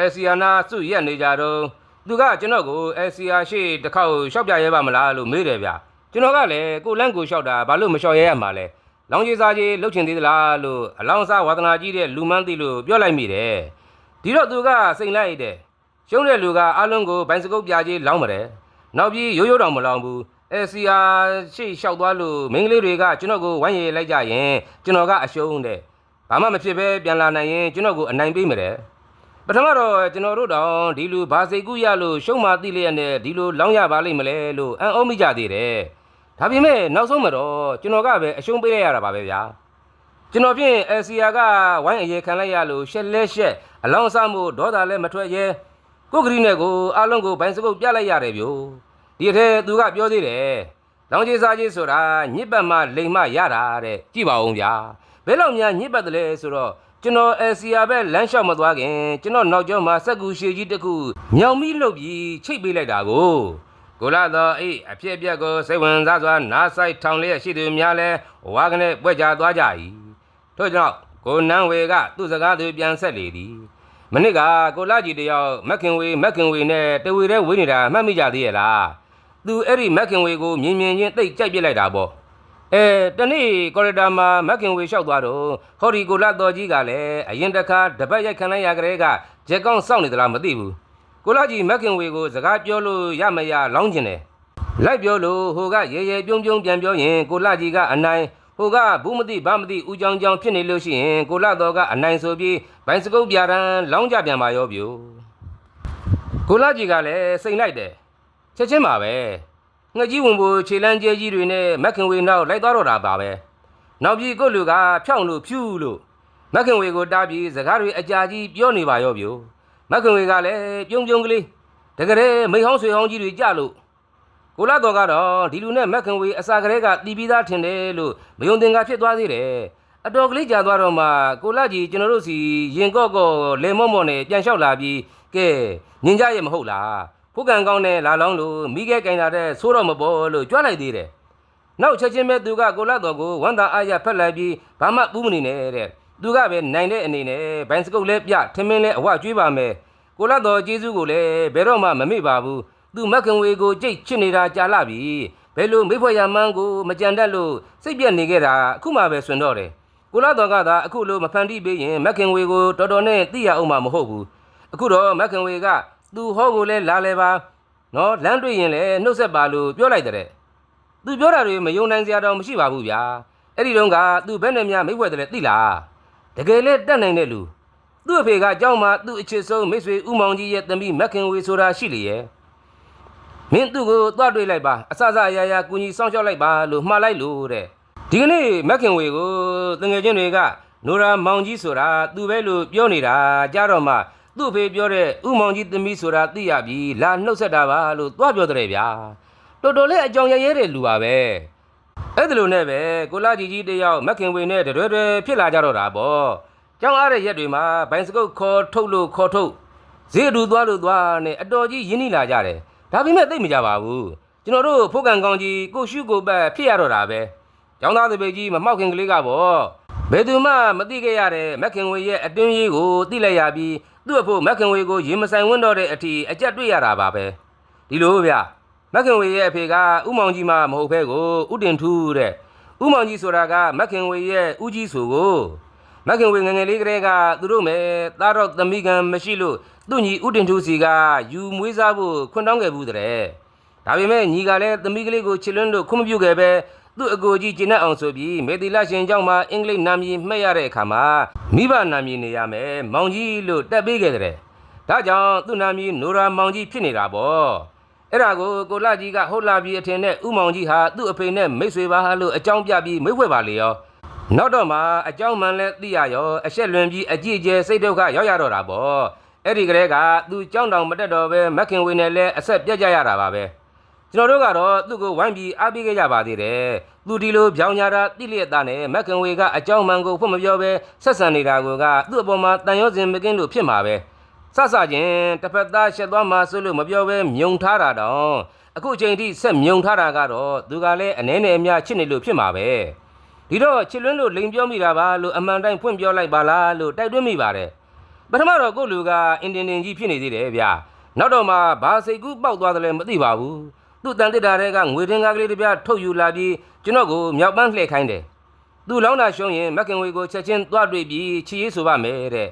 SCR နာစုရက်နေကြတော့သူကကျွန်တော်ကို SCR ရှိတစ်ခေါက်ရှောက်ပြရဲပါမလားလို့မေးတယ်ဗျာကျွန်တော်ကလည်းကိုလန့်ကိုရှောက်တာဘာလို့မလျှောက်ရဲရမှာလဲလောင်ကြီးစားကြီးလှုပ်ချင်သေးသလားလို့အလောင်းစားဝါသနာကြီးတဲ့လူမန်းသိလို့ပြောလိုက်မိတယ် ဒီတော့သူကစိန်လိုက်တဲ့ရှုံးတဲ့လူကအလုံးကိုဘိုင်စကုတ်ပြကြီးလောင်းမတယ်နောက်ပြီးရိုးရိုးတောင်မလောင်းဘူးအဲစီယာရှေ့လျှောက်သွားလို့မိန်းကလေးတွေကကျွန်တော်ကိုဝိုင်းရည်လိုက်ကြရင်ကျွန်တော်ကအရှုံးတဲ့ဘာမှမဖြစ်ပဲပြန်လာနိုင်ရင်ကျွန်တော်ကိုအနိုင်ပေးမယ်တဲ့ပထမတော့ကျွန်တော်တို့တောင်ဒီလူဘာစိတ်ကူးရလို့ရှုံးမသိလျက်နဲ့ဒီလိုလောင်းရပါလိမ့်မလဲလို့အံ့ဩမိကြသေးတယ်ဒါပေမဲ့နောက်ဆုံးမှာတော့ကျွန်တော်ကပဲအရှုံးပေးလိုက်ရတာပါပဲဗျာကျွန်တော်ဖြင့်အစီယာကဝိုင်းအရေခံလိုက်ရလို့ရှက်လက်ရှက် အလောင်းစားမှုဒေါသလည်းမထွက်ရဲကိုကရီနဲ့ကိုအလုံးကိုဘိုင်းစကုတ်ပြလိုက်ရတယ်ဗျိုဒီအထက်သူကပြောသေးတယ်လောင်းကြီးစားကြီးဆိုတာညစ်ပတ်မှလိမ်မှရတာတဲ့ကြည့်ပါဦးဗျာဘယ်လောက်များညစ်ပတ်တယ်လဲဆိုတော့ကျွန်တော်အစီယာပဲလမ်းလျှောက်မသွားခင်ကျွန်တော်နောက်ကျောမှာစက်ကူရှည်ကြီးတစ်ခုမြောင်မိလှုပ်ပြီးချိတ်ပေးလိုက်တာကိုကိုလာတော့အေးအဖြစ်အပျက်ကိုစိတ်ဝင်စားစွာနားဆိုင်ထောင်လျက်ရှိသူများလဲဝါကနေပွက်ကြသွားကြ၏ထို့ကြောင့် ကိုနန်းဝေကသူ့စကားသူပြန်ဆက်လေသည်မနစ်ကကိုလာကြီးတယောက်မက်ခင်ဝေမက်ခင်ဝေနဲ့တဝေတဲ့ဝေးနေတာမှတ်မိကြသေးရဲ့လားသူအဲ့ဒီမက်ခင်ဝေကိုမြင်မြင်ချင်းတိတ်ကြိုက်ပြစ်လိုက်တာပေါ့အဲတနေ့ကော်ရီတာမှာမက်ခင်ဝေလျှောက်သွားတော့ဟော်ဒီကိုလာတော်ကြီးကလည်းအရင်တစ်ခါတပတ်ရိုက်ခံလိုက်ရကြတဲ့ကဂျက်ကောင်းစောင့်နေသလားမသိဘူးကိုလာကြီးမက်ခင်ဝေကိုစကားပြောလို့ရမရလောင်းကျင်တယ်လိုက်ပြောလို့ဟိုကရေရေပြုံးပြုံးပြန်ပြောရင်ကိုလာကြီးကအနိုင် ဟိုကဘူးမသိဘာမသိဦးကြောင်ကြောင်ဖြစ်နေလို့ရှိရင်ကိုလာတော်ကအနိုင်ဆိုပြီးဘိုင်စကုတ်ပြရန်လောင်းကြပြန်ပါရောဗျိုကိုလာကြီးကလည်းစိန်လိုက်တယ်ချက်ချင်းပါပဲငှက်ကြီးဝင်ဖို့ခြေလန်းကျဲကြီးတွေနဲ့မက်ခင်ဝေနောက်လိုက်သွားတော့တာပါပဲနောက်ပြီးကိုယ့်လူကဖြောင်းလို့ဖြူးလို့မက်ခင်ဝေကိုတားပြီးစကားတွေအကြာကြီးပြောနေပါရောဗျိုမက်ခင်ဝေကလည်းပြုံးပြုံးကလေးတကယ်မိဟောင်းဆွေဟောင်းကြီးတွေကြလို့ ကိုလာတော်ကတော့ဒီလူနဲ့မက်ခင်ဝေအစာကလေးကတီးပြီးသားထင်တယ်လို့မယုံသင်္ကာဖြစ်သွားသေးတယ်အတော်ကလေးကြာသွားတော့မှကိုလာကြီးကျွန်တော်တို့စီရင်ကော့ကော့လေမော့မော့နဲ့ပြန်လျှောက်လာပြီးကဲညင်ကြရဲ့မဟုတ်လားဖုတ်ကန်ကောင်းနဲ့လာလောင်းလို့မိခဲကင်လာတဲ့ဆိုးတော့မပေါ်လို့ကြွလိုက်သေးတယ်။နောက်ချက်ချင်းပဲသူကကိုလတ်တော်ကိုဝန်တာအားရဖက်လိုက်ပြီးဘာမှပူးမနေနဲ့တဲ့။သူကပဲနိုင်တဲ့အနေနဲ့ဘိုင်စကုတ်လဲပြထမင်းလဲအဝကျွေးပါမယ်ကိုလာတော်ကျေးဇူးကိုလည်းဘယ်တော့မှမမေ့ပါဘူး သူမက်ခင်ဝေကိုကြိတ်ချစ်နေတာကြာလာပြီဘယ်လိုမေ့ဖွယ်ရမှန်းကိုမကြံတတ်လို့စိတ်ပြက်နေခဲ့တာအခုမှပဲဆွင်တော့တယ်ကိုလာတော်ကသာအခုလိုမဖန်တီးပေးရင်မက်ခင်ဝေကိုတော်တော်နဲ့သိရအောင်မှာမဟုတ်ဘူးအခုတော့မက်ခင်ဝေကသူဟောကိုလည်းလာလဲပါနော်လမ်းတွေ့ရင်လည်းနှုတ်ဆက်ပါလို့ပြောလိုက်တဲ့ သူပြောတာတွေမယုံနိုင်စရာတော့မရှိပါဘူးဗျာအဲ့ဒီတော့ကသူဘယ်နဲ့များမိတ်ဝဲတယ်လဲသိလားတကယ်လဲတက်နိုင်တဲ့လူသူ့အဖေကအเจ้าမှာသူ့အချစ်ဆုံးမိတ်ဆွေဦးမောင်ကြီးရဲ့သမီးမက်ခင်ဝေဆိုတာရှိလေရဲ့ မင်းသူ့ကိုသွားတွေ့လိုက်ပါအဆအဆအရာရာကူညီစောင့်ရှောက်လိုက်ပါလို့မှားလိုက်လို့တဲ့ဒီကနေ့မက်ခင်ဝေကိုတငယ်ချင်းတွေကနိုရာမောင်ကြီးဆိုတာသူပဲလို့ပြောနေတာကြတော့မှသူ့အဖေပြောတဲ့ဦးမောင်ကြီးသမီးဆိုတာသိရပြီလာနှုတ်ဆက်တာပါလို့သွားပြောတဲ့ဗျာတော်တော်လေးအကြောင်ရရဲတဲ့လူပါပဲအဲ့ဒါလိုနဲ့ပဲကိုလာကြီးကြီးတယောက်မက်ခင်ဝေနဲ့တရွဲ့ရွဲ့ဖြစ်လာကြတော့တာပေါ့ကျောင်းအားတဲ့ရက်တွေမှာဘိုင်စကုတ်ခေါ်ထုတ်လို့ခေါ်ထုတ်ဈေးအတူသွားလို့သွားနဲ့အတော်ကြီးရင်းနှီးလာကြတယ် ဒါပေမဲ့သိမကြပါဘူးကျွန်တော်တို့ဖို့ကန်ကောင်းကြီးကိုရှုကိုပတ်ဖြစ်ရတော့တာပဲကျောင်းသားတပည့်ကြီးမမောက်ခင်ကလေးကပေါ့ဘယ်သူမှမသိခဲ့ရတဲ့မက်ခင်ဝေရဲ့အတွင်းရေးကိုသိလိုက်ရပြီးသူ့အဖို့မက်ခင်ဝေကိုရင်မဆိုင်ဝန်းတော့တဲ့အထိအကြက်တွေ့ရတာပါပဲဒီလိုဗျမက်ခင်ဝေရဲ့အဖေကဥမောင်ကြီးမှမဟုတ်ဘဲကိုဥတင်ထူးတဲ့ဥမောင်ကြီးဆိုတာကမက်ခင်ဝေရဲ့ဥကြီးဆိုကို မခင်ဝေငငယ်လေးကလေးကသူတို့မဲ့သားတော့သမီးကံမရှိလို့သူ့ညီဥတင်ထူးစီကယူမွေးစားဖို့ခွန်းတောင်းခဲ့ဘူးတဲ့ဒါပေမဲ့ညီကလည်းသမီးကလေးကိုချစ်လွန်းလို့ခွင့်မပြုခဲ့ပဲသူ့အကိုကြီးကျင့်တ်အောင်ဆိုပြီးမေတီလာရှင်ကျောင်းမှာအင်္ဂလိပ်နာမည်မှတ်ရတဲ့အခါမှာမိဘနာမည်နေရမယ်မောင်ကြီးလို့တက်ပေးခဲ့တဲ့ဒါကြောင့်သူ့နာမည်နိုရာမောင်ကြီးဖြစ်နေတာပေါ့အဲ့ဒါကိုကိုလာကြီးကဟုတ်လာပြီးအထင်နဲ့ဥမောင်ကြီးဟာသူ့အဖေနဲ့မိတ်ဆွေပါလို့အကြောင်းပြပြီးမိတ်ဖွဲ့ပါလေရော နောက်တော့မှအကြောင်းမှန်လဲသိရရောအဆက်လွန်ပြီးအကြည့်ကျဲစိတ်ဒုက္ခရောက်ရတော့တာပေါ့အဲ့ဒီကလေးကသူကြောင်းတောင်မတက်တော့ပဲမက်ခင်ဝေနဲ့လဲအဆက်ပြတ်ကြရတာပါပဲကျွန်တော်တို့ကတော့သူ့ကိုဝိုင်းပြီးအားပေးခဲ့ကြပါသေးတယ်သူဒီလိုပြောင်းညာတာတိလျက်သားနဲ့မက်ခင်ဝေကအကြောင်းမှန်ကိုဖွင့်မပြောပဲဆက်ဆံနေတာကသူ့အပေါ်မှာတန်ရောစင်မကင်းလို့ဖြစ်မှာပဲစစချင်းတစ်ဖက်သားရှက်သွားမှဆိုလို့မပြောဘဲမြုံထားတာတောင်အခုချိန်ထိဆက်မြုံထားတာကတော့သူကလည်းအနှဲနဲ့အများချစ်နေလို့ဖြစ်မှာပဲ ဒီတော့ချစ်လွန်းလို့လိန်ပြောမိတာပါလို့အမှန်တိုင်းဖွင့်ပြောလိုက်ပါလားလို့တိုက်တွန်းမိပါတယ်ပထမတော့ကိုယ့်လူကအင်တင်တင်ကြီးဖြစ်နေသေးတယ်ဗျာနောက်တော့မှဘာစိတ်ကူးပေါက်သွားတယ်လဲမသိပါဘူးသူ့တန်တစ်တာတွေကငွေထင်းကားကလေးတစ်ပြားထုတ်ယူလာပြီးကျွန်တော်ကိုမြောက်ပန်းလှည့်ခိုင်းတယ်သူ့လောင်းတာရှုံးရင်မက်ခင်ဝေကိုချက်ချင်းသွားတွေ့ပြီးချီရေးဆိုပါမယ်တဲ့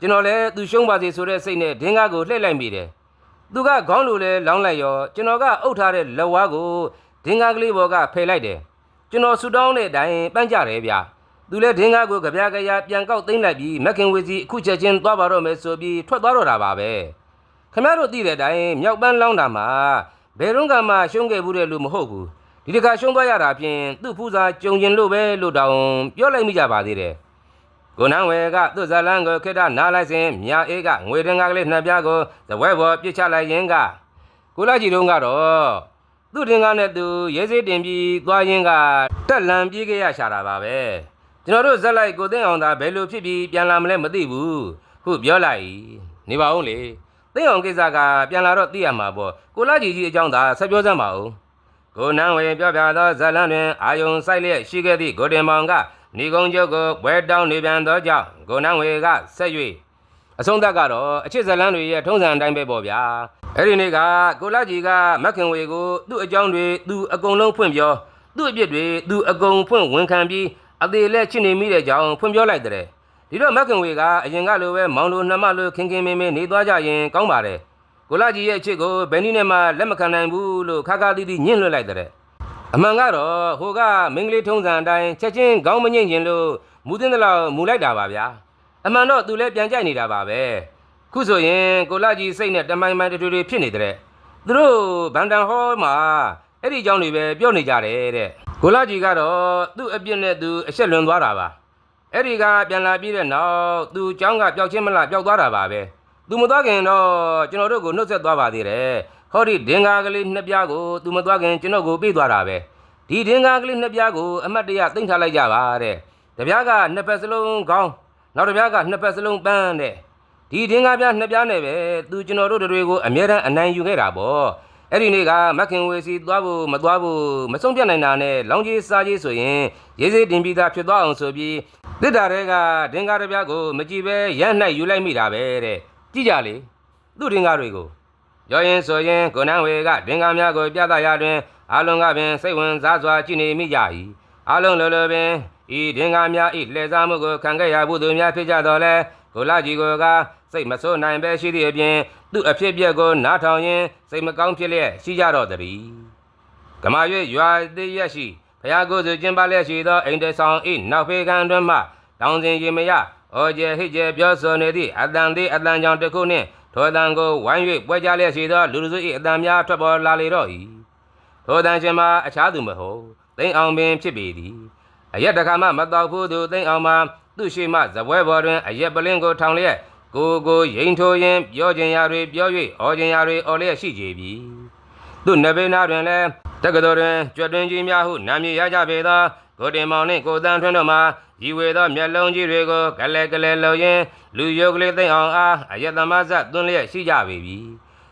ကျွန်တော်လည်းသူရှုံးပါစေဆိုတဲ့စိတ်နဲ့ဒင်းကားကိုလှည့်လိုက်မိတယ်။သူကခေါင်းလိုလဲလောင်းလိုက်ရောကျွန်တော်ကအုပ်ထားတဲ့လက်ဝါးကိုဒင်းကားကလေးပေါ်ကဖယ်လိုက်တယ်။ ကျွန်တော်ဆူတောင်းတဲ့အတိုင်းပန်းကြတယ်ဗျာ။သူလည်းဒင်းကားကိုကြပြားကြရာပြန်ကောက်သိမ်းလိုက်ပြီးမက်ခင်ဝေစီအခုချက်ချင်းသွားပါတော့မယ်ဆိုပြီးထွက်သွားတော့တာပါပဲ။ခင်ဗျားတို့သိတဲ့အတိုင်းမြောက်ပန်းလောင်းတာမှာဘယ်တော့မှရှုံးခဲ့ဘူးတဲ့လူမဟုတ်ဘူး။ဒီတစ်ခါရှုံးသွားရတာဖြင့်သူ့ဖူးစာကြုံကျင်လို့ပဲလို့တောင်ပြောလိုက်မိကြပါသေးတယ်။ကိုနန်းဝယ်ကသူ့ဇလန်းကိုခိတ္တနားလိုက်စဉ်မြာအေးကငွေတင်ကားကလေးနှစ်ပြားကိုသဝဲပေါ်ပြစ်ချလိုက်ရင်ကကိုလာကြီးတုံးကတော့ သူ့တင်ကားနဲ့သူရဲစေးတင်ပြီးသွားရင်ကတက်လန်ပြေးခဲ့ရရှာတာပါပဲကျွန်တော်တို့ဇက်လိုက်ကိုသိန်းအောင်သာဘယ်လိုဖြစ်ပြီးပြန်လာမလဲမသိဘူးခုပြောလိုက်နေပါဦးလေသိန်းအောင်ကိစ္စကပြန်လာတော့သိရမှာပေါ့ကိုလာကြီးကြီးအကြောင်းသာဆက်ပြောစမ်းပါဦးကိုနန်းဝေပြောပြသောဇလန်းတွင်အာယုံဆိုင်လျက်ရှိခဲ့သည့်ကိုတင်မောင်ကနေကုန်းချုပ်ကိုဘွဲတောင်းနေပြန်သောကြောင့်ကိုနန်းဝေကဆက်၍အဆုံးသတ်ကတော့အချစ်ဇလန်းတွေရဲ့ထုံးစံအတိုင်းပဲပေါ့ဗျာအဲ့ဒီနေ့ကကိုလာကြီးကမက်ခင်ဝေကိုသူ့အကြောင်းတွေသူအကုန်လုံးဖွင့်ပြောသူ့အပြစ်တွေသူအကုန်ဖွင့်ဝန်ခံပြီးအသေးလက်ချစ်နေမိတဲ့ကြောင်းဖွင့်ပြောလိုက်တဲ့ဒီတော့မက်ခင်ဝေကအရင်ကလိုပဲမောင်လိုနှမလိုခင်ခင်မင်းမင်းနေသွားကြရင်ကောင်းပါတယ်ကိုလာကြီးရဲ့အချစ်ကိုဘယ်နည်းနဲ့မှလက်မခံနိုင်ဘူးလို့ခါခါတီးတီးညှင်းလွှတ်လိုက်တဲ့အမှန်ကတော့ဟိုကမင်းကလေးထုံးစံအတိုင်းချက်ချင်းခေါင်းမညှိ့ရင်လို့မူးတင်းတလောက်မူလိုက်တာပါဗျာအမှန်တော့သူလည်းပြန်ကြိုက်နေတာပါပဲ ခုဆိုရင်ကိုလာကြီးစိတ်နဲ့တမိုင်မိုင်တူတူဖြစ်နေတဲ့သူတို့ဗန်တန်ဟောမှာအဲ့ဒီအကြောင်းတွေပဲပြောနေကြတယ်တဲ့ကိုလာကြီးကတော့သူ့အပြစ်နဲ့သူအဆက်လွန်သွားတာပါအဲ့ဒီကပြန်လာပြီးတဲ့နောက်သူအကြောင်းကပျောက်ချင်းမလားပျောက်သွားတာပါပဲသူမသွားခင်တော့ကျွန်တော်တို့ကိုနှုတ်ဆက်သွားပါသေးတယ်ဟောဒီဒင်္ဂါကလေးနှစ်ပြားကိုသူမသွားခင်ကျွန်တော်ကိုပြေးသွားတာပဲဒီဒင်္ဂါကလေးနှစ်ပြားကိုအမတ်တရသိမ့်ထားလိုက်ကြပါတဲ့တပြားကနှစ်ဖက်စလုံးကောင်းနောက်တပြားကနှစ်ဖက်စလုံးပန်းတဲ့ ဒီဒင်္ဂါပြားနှစ်ပြားနဲ့ပဲသူကျွန်တော်တို့တွေကိုအမြဲတမ်းအနိုင်ယူခဲ့တာပေါ့အဲ့ဒီနေ့ကမက်ခင်ဝေစီသွားဖို့မသွားဖို့မဆုံးပြတ်နိုင်တာနဲ့လောင်ကြီးစားကြီးဆိုရင်ရေးစေးတင်ပြီးသားဖြစ်သွားအောင်ဆိုပြီးတစ်တာတွေကဒင်္ဂါတစ်ပြားကိုမကြည့်ပဲရမ်းနှိုက်ယူလိုက်မိတာပဲတဲ့ကြည့်ကြလေသူ့ဒင်္ဂါတွေကိုရောရင်ဆိုရင်ကိုနန်းဝေကဒင်္ဂါများကိုပြသရာတွင်အလုံးကပင်စိတ်ဝင်စားစွာကြည်နေမိကြ၏အလုံးလိုလိုပင်ဤဒင်္ဂါများဤလှည့်စားမှုကိုခံခဲ့ရဘူးသူများဖြစ်ကြတော်လဲ ကိုလာကြီးကိုကစိတ်မဆိုးနိုင်ပဲရှိသည့်အပြင်သူ့အဖြစ်အပျက်ကိုနားထောင်ရင်းစိတ်မကောင်းဖြစ်လျက်ရှိကြတော့သည်ကမာ၍ရွာသေးရက်ရှိဖျားကိုယ်စုကျင်းပလျက်ရှိသောအိမ်တဆောင်ဤနောက်ဖေးကန်တွင်မှတောင်စဉ်ရင်မရဩကျဲဟိကျဲပြောဆိုနေသည့်အတန်သေးအတန်ကြောင့်တစ်ခုနှင့်ထိုတန်ကိုဝိုင်း၍ပွဲကြလျက်ရှိသောလူလူစု၏အတန်များထွက်ပေါ်လာလေတော့၏ထိုတန်ရှင်မှာအခြားသူမဟုတ်သိမ့်အောင်ပင်ဖြစ်ပေသည်အရက်တခါမှမတော်ဘူးသူသိမ့်အောင်မှာ သူ့ရှိမှဇပွဲပေါ်တွင်အရက်ပလင်းကိုထောင်လျက်ကိုယ်ကိုရင်ထိုးရင်းပြောခြင်းရာတွေပြော၍ဩခြင်းရာတွေဩလျက်ရှိကြပြီသူနဘေနာတွင်လည်းတက္ကသိုလ်တွင်ကြွတွင်ကြီးများဟုနာမည်ရကြပေသောကိုတင်မောင်နှင့်ကိုတန်းထွန်းတို့မှရီဝေသောမျက်လုံးကြီးတွေကိုကလဲကလဲလှုပ်ရင်းလူယုတ်ကလေးသိမ့်အောင်အားအယတမဇသွန်းလျက်ရှိကြပေပြီ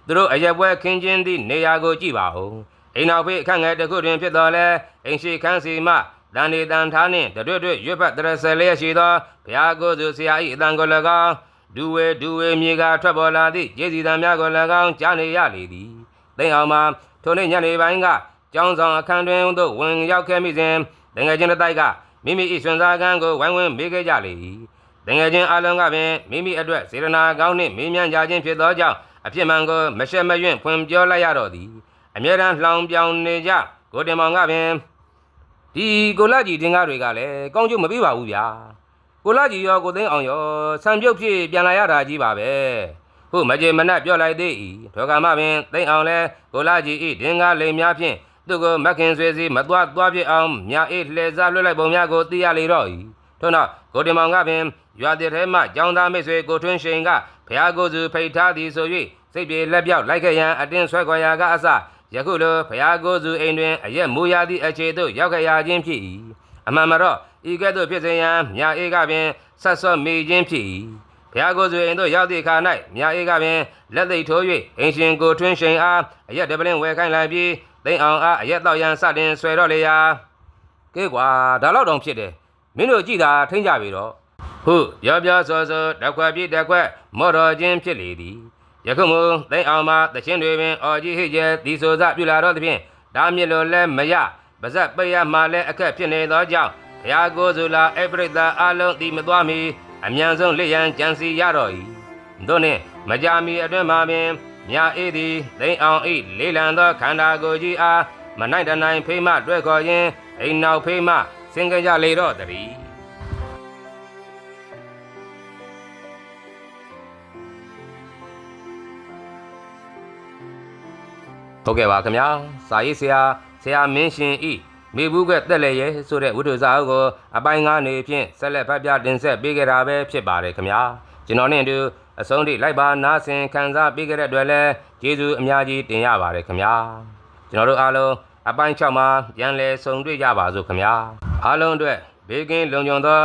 သူတို့အရက်ပွဲခင်းချင်းသည့်နေရာကိုကြည့်ပါဦးအိမ်နောက်ဖေးအခန့်ငယ်တစ်ခုတွင်ဖြစ်တော်လဲအိမ်ရှိခန်းစီမှ တန်ဒီတန်ထားနှင့်တရွတ်ရွတ်ရွတ်ဖတ်တရဆယ်လျက်ရှိသောဘုရားကိုယ်သူဆရာ၏အတန်ကို၎င်းဒူဝေဒူဝေမြေကထွက်ပေါ်လာသည့်ကျေးဇူးတော်များကို၎င်းကြားနေရလေသည်သိမ့်အောင်မှာထိုနေ့ညနေပိုင်းကကျောင်းဆောင်အခန်းတွင်သို့ဝင်ရောက်ခဲ့မိစဉ်တငယ်ချင်းတစ်တိုက်ကမိမိ၏ဆွန်စားကန်းကိုဝိုင်းဝန်းမေးခဲ့ကြလေ၏တငယ်ချင်းအလုံးကပင်မိမိအတွက်စေရနာကောင်းနှင့်မေးမြန်းကြခြင်းဖြစ်သောကြောင့်အဖြစ်မှန်ကိုမရှက်မရွံ့ဖွင့်ပြောလိုက်ရတော့သည်အမြဲတမ်းလှောင်ပြောင်နေကြကိုတင်မောင်ကပင် ဒီကိုလာကြီးတင်ကားတွေကလည်းကောင်းကျိုးမပေးပါဘူးဗျာကိုလာကြီးရောကိုသိန်းအောင်ရောဆံပြုတ်ဖြစ်ပြန်လာရတာကြီးပါပဲဟုမကြေမနက်ပြောလိုက်သေး၏ထောကမပင်သိမ့်အောင်လဲကိုလာကြီးဤဒင်္ဂါလိမ်များဖြင့်သူကိုမခင်ဆွေစီမသွားသွားပြစ်အောင်မြာအေးလှည့်စားလွှတ်လိုက်ပုံများကိုသိရလေတော့၏ထို့နောက်ကိုတင်မောင်ကပင်ရွာတဲ့ထဲမှကျောင်းသားမိတ်ဆွေကိုထွန်းရှိန်ကဖះကိုစုဖိတ်ထားသည်ဆို၍စိတ်ပြေလက်ပြောက်လိုက်ခဲ့ရန်အတင်းဆွဲခွာရာကအစ ယခုလိုဖះကိုစုအိမ်တွင်အရက်မူရသည့်အခြေသို့ရောက်ခဲ့ရခြင်းဖြစ်၏အမှန်မတော့ဤကဲ့သို့ဖြစ်စေရန်မြာအေးကပင်ဆက်စော့မိခြင်းဖြစ်၏ဖះကိုစုအိမ်သို့ရောက်သည့်အခါ၌မြာအေးကပင်လက်သိပ်ထိုး၍အိမ်ရှင်ကိုထွန်းရှိန်အားအရက်တပလင်းဝယ်ခိုင်းလိုက်ပြီးသိမ့်အောင်အားအရက်တော့ရန်စတင်ဆွဲတော့လေရာကဲကွာဒါတော့တောင်ဖြစ်တယ်မင်းတို့ကြည်သာထိမ့်ကြပြီတော့ဟုပြောပြောဆိုဆိုတစ်ခွက်ပြည့်တစ်ခွက်မော်တော်ချင်းဖြစ်လေသည် ယခုမူသိမ့်အောင်မှတချင်းတွေပင်အော်ကြီးဟိကျဲဒီဆိုစပြုလာတော့သဖြင့်ဒါမြစ်လိုလဲမရပါဇက်ပိတ်ရမှလည်းအခက်ဖြစ်နေသောကြောင့်ဘုရားကိုယ်စုလာအပရိသအလုံးဒီမသွားမီအမြန်ဆုံးလက်ရန်ကြံစီရတော့၏တို့နှင့်မကြာမီအတွင်မှပင်မြာအေးသည်သိမ့်အောင်ဤလေးလံသောခန္ဓာကိုယ်ကြီးအားမနိုင်တနိုင်ဖိမတွေ့ခေါ်ရင်အိမ်နောက်ဖိမစင်ကြကြလေတော့တည်း ဟုတ်ကဲ့ပါခင်ဗျာစာရေးဆရာဆရာမင်းရှင်ဤမေဘူးကတက်လေရဲဆိုတဲ့ဝိတုစာအုပ်ကိုအပိုင်းငါးနေဖြင့်ဆက်လက်ဖတ်ပြတင်ဆက်ပေးကြတာပဲဖြစ်ပါတယ်ခင်ဗျာကျွန်တော်နဲ့အတူအဆုံးထိလိုက်ပါနားဆင်ခံစားပေးကြတဲ့အတွက်လည်းကျေးဇူးအများကြီးတင်ရပါတယ်ခင်ဗျာကျွန်တော်တို့အားလုံးအပိုင်း6မှာပြန်လည်ဆုံတွေ့ကြပါစို့ခင်ဗျာအားလုံးအတွက်ဘေးကင်းလုံခြုံသော